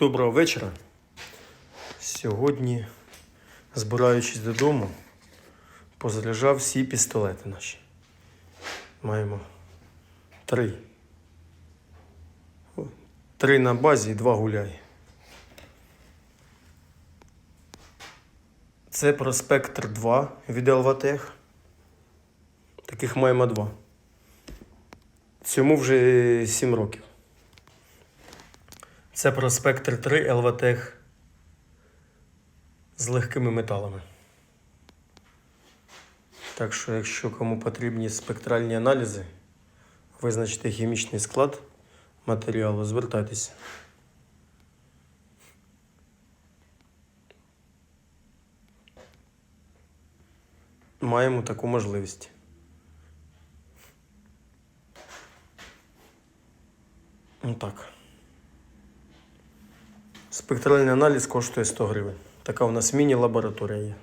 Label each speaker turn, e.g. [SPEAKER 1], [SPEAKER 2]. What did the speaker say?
[SPEAKER 1] Доброго вечора. Сьогодні, збираючись додому, позаряджав всі пістолети наші. Маємо три. Три на базі і два гуляє. Це проспектр 2 від Елватех. Таких маємо два. Цьому вже 7 років. Це проспектр 3 Елватех з легкими металами. Так що, якщо кому потрібні спектральні аналізи, визначити хімічний склад матеріалу, звертайтеся. Маємо таку можливість. Ну так. Спектральний аналіз коштує 100 гривень. Така у нас міні-лабораторія є.